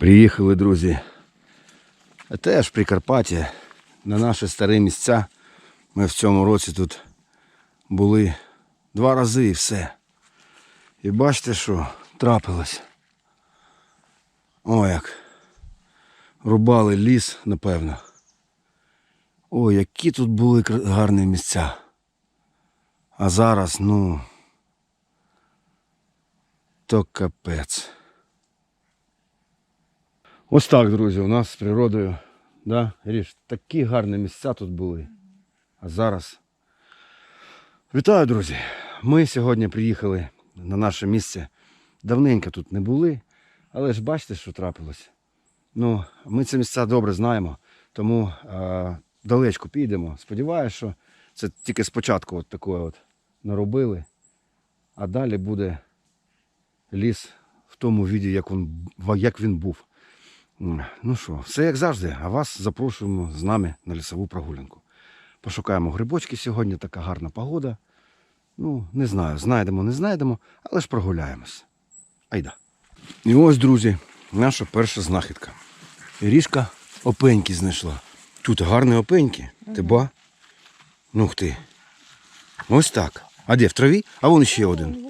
Приїхали, друзі. Теж Прикарпаття, на наші старі місця. Ми в цьому році тут були два рази і все. І бачите, що трапилось. О, як. Рубали ліс, напевно. Ой, які тут були гарні місця. А зараз, ну. То капець. Ось так, друзі, у нас з природою. Да, Ріш, такі гарні місця тут були. А зараз. Вітаю, друзі! Ми сьогодні приїхали на наше місце. Давненько тут не були, але ж бачите, що трапилось. Ну, ми ці місця добре знаємо, тому е, далечко підемо. Сподіваюся, що це тільки спочатку от такое от наробили, а далі буде ліс в тому віді, як як він був. Ну що, все як завжди, а вас запрошуємо з нами на лісову прогулянку. Пошукаємо грибочки сьогодні, така гарна погода. Ну, не знаю, знайдемо, не знайдемо, але ж прогуляємось. Айда. І ось, друзі, наша перша знахідка. Ріжка опеньки знайшла. Тут гарні опеньки. Ти ба? Ну ти. Ось так. А де в траві? А вон ще один.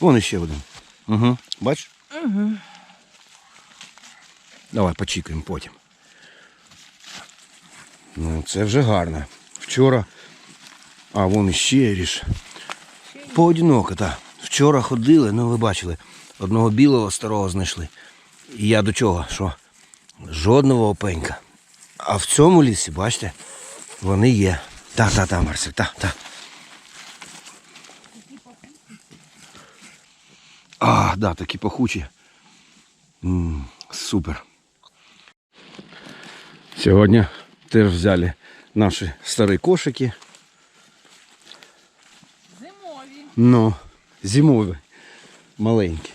Вон ще один. Угу. Бач? Угу. Давай почікаємо потім. Ну, це вже гарно. Вчора. А, вон іще ріж. Поодиноко, так. Вчора ходили, ну ви бачили, одного білого старого знайшли. І я до чого? Що? Жодного опенька. А в цьому лісі, бачите, вони є. Та, та, та, Марсик, та, та. А, да, такі пахучі. М, супер. Сьогодні теж взяли наші старі кошики. Зимові. Ну, зимові, маленькі.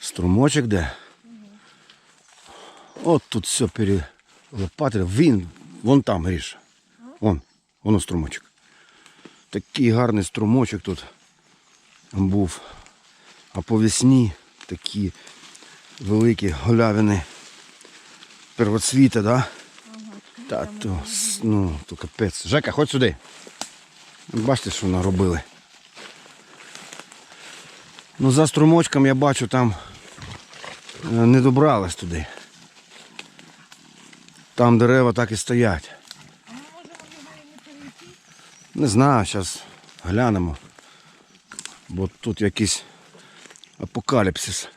Струмочок де? От тут все перелопатили. Він, вон там гріш. Вон, воно струмочок. Такий гарний струмочок тут був. А по весні такі великі голявини первоцвіта, да? Та то, ну, то капець. Жека, ходь сюди. Бачите, що наробили. Ну, за струмочком я бачу, там е, не добрались туди. Там дерева так і стоять. А ми можемо його і не перейти. Не знаю, зараз глянемо. Бо тут якийсь апокаліпсис.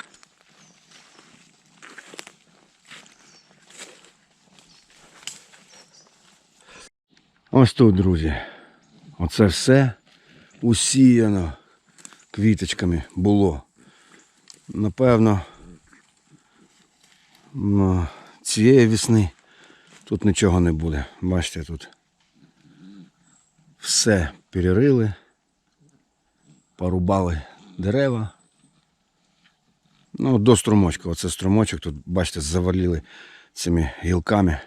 Ось тут, друзі. Оце все усіяно квіточками було. Напевно, цієї весни тут нічого не буде. Бачите, тут все перерили, порубали дерева. Ну, до струмочка. Оце струмочок, тут, бачите, завалили цими гілками.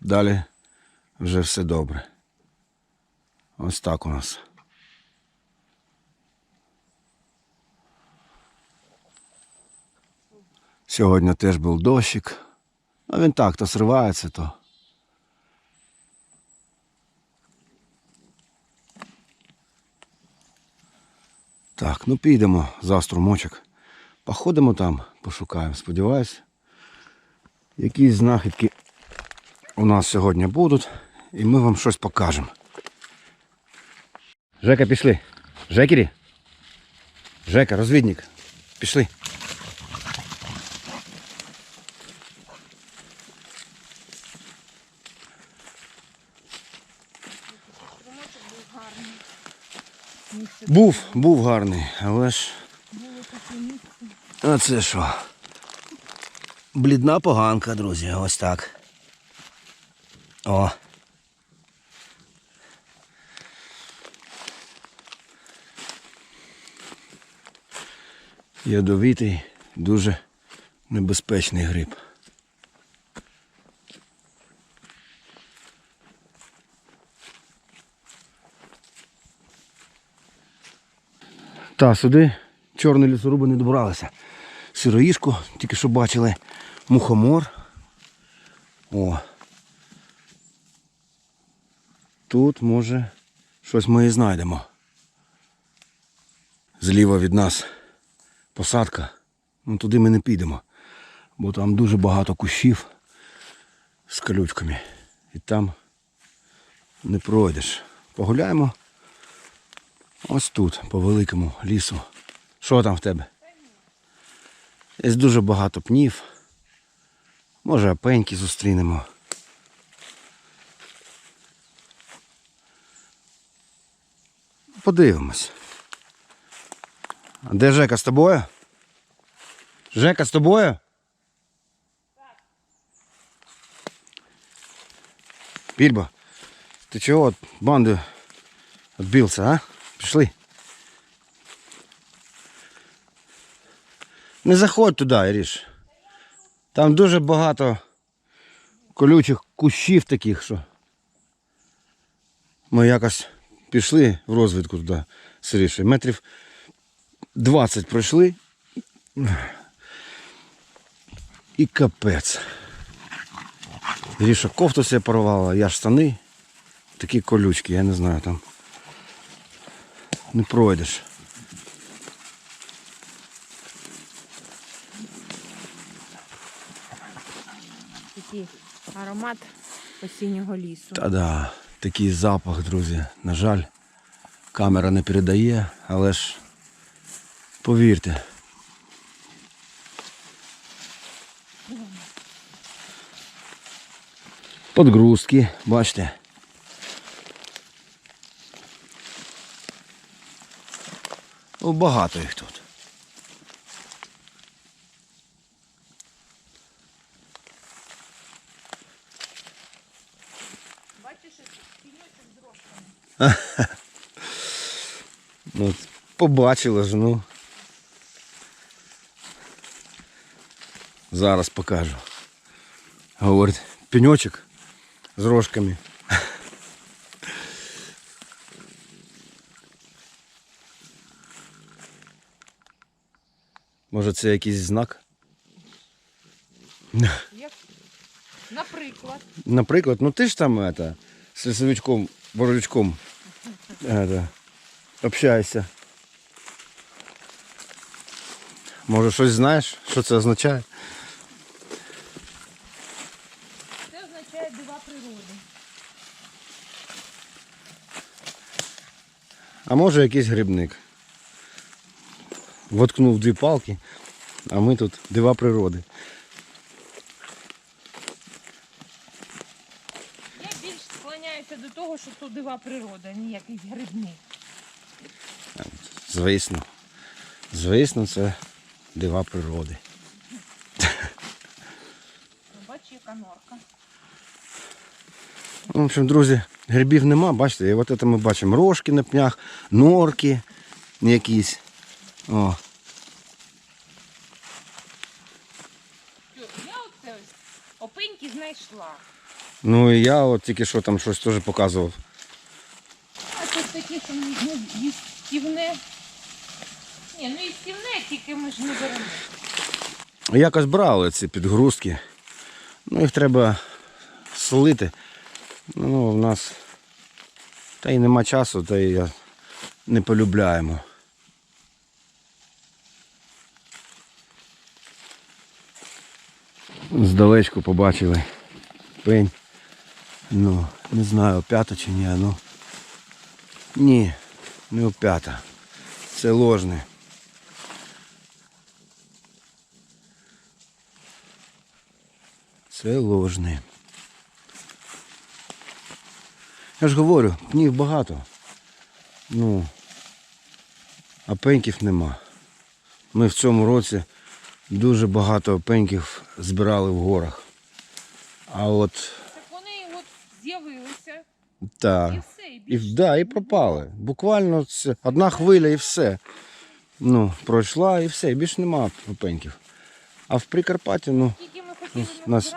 Далі вже все добре. Ось так у нас. Сьогодні теж був дощик. Ну він так, то сривається, то. Так, ну підемо за струмочок. Походимо там, пошукаємо. Сподіваюсь, якісь знахідки у нас сьогодні будуть, і ми вам щось покажемо. Жека, пішли. Жекері. Жека, розвідник. Пішли. Струмочок був гарний. Місце Був, був гарний, але ж. А це що? Блідна поганка, друзі, ось так. О. Ядовитий, дуже небезпечний гриб. Та, сюди чорні лісоруби не добралися. Сироїшку, тільки що бачили, мухомор. О. Тут, може, щось ми і знайдемо. Зліва від нас посадка. Ну, туди ми не підемо, бо там дуже багато кущів з колючками. І там не пройдеш. Погуляємо ось тут, по великому лісу. Що там в тебе? Є дуже багато пнів. Може, опеньки зустрінемо. Подивимось. А де Жека з тобою? Жека з тобою? Більбо, ти чого от банду відбився, а? Пішли. Не заходь туди, Іріш. Там дуже багато колючих кущів таких, що. Ми якось пішли в розвідку туди з Ірішею. Метрів 20 пройшли. І капець. Іріша кофту себе порвала, я штани. Такі колючки, я не знаю там. Не пройдеш. Такий аромат осіннього лісу. Та-да, такий запах, друзі. На жаль, камера не передає, але ж повірте. Подгрузки, бачите. Багато їх тут. Бачиш, піньочок з рожками. Ну, побачила ж, ну. Зараз покажу. Говорить, пеньочок з рожками. Може це якийсь знак? Як, наприклад, Наприклад, ну ти ж там это, з лісовичком, боровичком это, общаєшся. Може щось знаєш, що це означає? це означає дива природи. А може якийсь грибник. Воткнув дві палки, а ми тут дива природи. Я більш склоняюся до того, що то дива природа, а не якийсь грибник. Звісно. Звісно, це дива природи. Ну, Бач, яка норка. Ну, В общем, друзі, грибів нема, бачите, і от це ми бачимо рожки на пнях, норки якісь. О, Я оце ось опиньки знайшла. ну і я от тільки що там щось теж показував. А тут такі, що ну, їстівне. Ні, ну їстівне, тільки ми ж не беремо. Якось брали ці підгрузки. Ну їх треба солити. Ну, в нас та й нема часу, та й я не полюбляємо. Здалечку побачили пень. Ну, не знаю, опята чи ні, ну. Ні, не опята. Це ложне. Це ложне. Я ж говорю, пнів багато. Ну, а пеньків нема. Ми в цьому році дуже багато пеньків збирали в горах. А от Так вони от з'явилися і все, і І, да, і пропали. Буквально це одна хвиля і все. Ну, пройшла і все, і більше нема пеньків. А в Прикарпатті, ну, ми хотіли нас-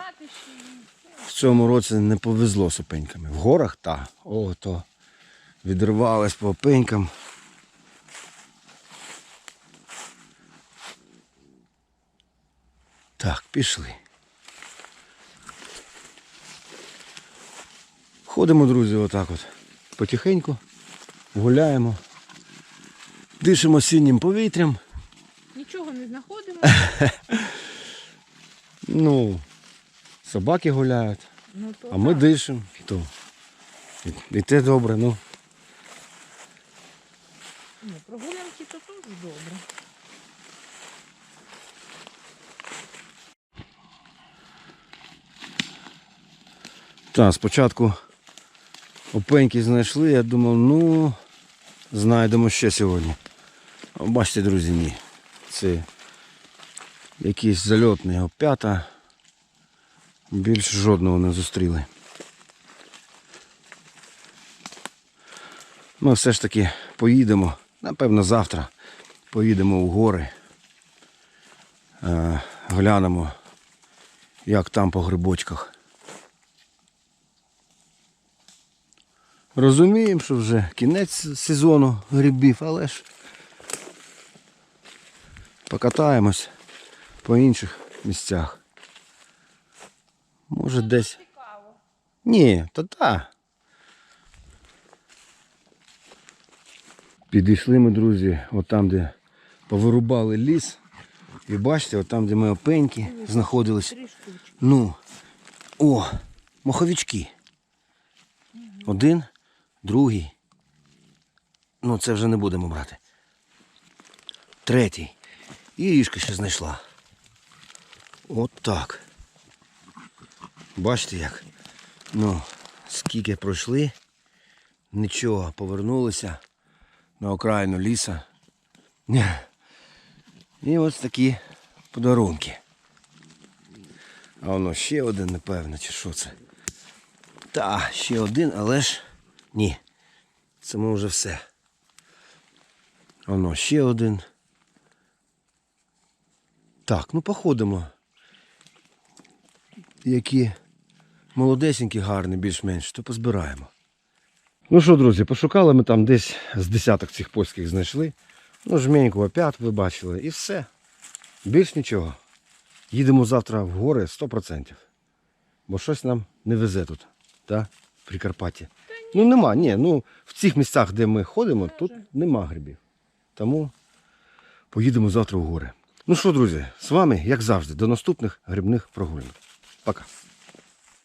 в цьому році не повезло з опеньками. В горах та. О, то відривались по опенькам. Так, пішли. Ходимо, друзі, отак от. Потихеньку. Гуляємо. Дишимо осіннім повітрям. Нічого не знаходимо. Ну, собаки гуляють, Ну, то а ми дишимо. То. І, і те добре, ну. Ні, прогулянки то теж добре. Так, спочатку опеньки знайшли, я думав, ну, знайдемо ще сьогодні. Бачите, друзі, ні. Це якийсь зальотний опята. Більш жодного не зустріли. Ми все ж таки поїдемо, напевно, завтра поїдемо у гори. Е, глянемо, як там по грибочках. Розуміємо, що вже кінець сезону грибів, але ж покатаємось по інших місцях. Може десь. Ні, то та. Підійшли ми, друзі, от там, де повирубали ліс. І бачите, от там, де ми опеньки знаходились. Ну, о, моховички. Один, другий. Ну, це вже не будемо брати. Третій. І ріжка ще знайшла. От так. Бачите як? Ну, скільки пройшли, нічого, повернулися на окраїну ліса. І ось такі подарунки. А воно ще один, напевно, чи що це? Та, ще один, але ж ні. Це ми вже все. Воно ще один. Так, ну походимо. Які молодесенькі, гарні, більш-менш, то позбираємо. Ну що, друзі, пошукали ми там десь з десяток цих польських знайшли. Ну, жменьку опят ви бачили і все. Більш нічого. Їдемо завтра в гори 100%. Бо щось нам не везе тут, та? в Прикарпатті. Ну нема, ні, ну в цих місцях, де ми ходимо, тут нема грибів. Тому поїдемо завтра в гори. Ну що, друзі, з вами, як завжди, до наступних грибних прогулянок. Пока.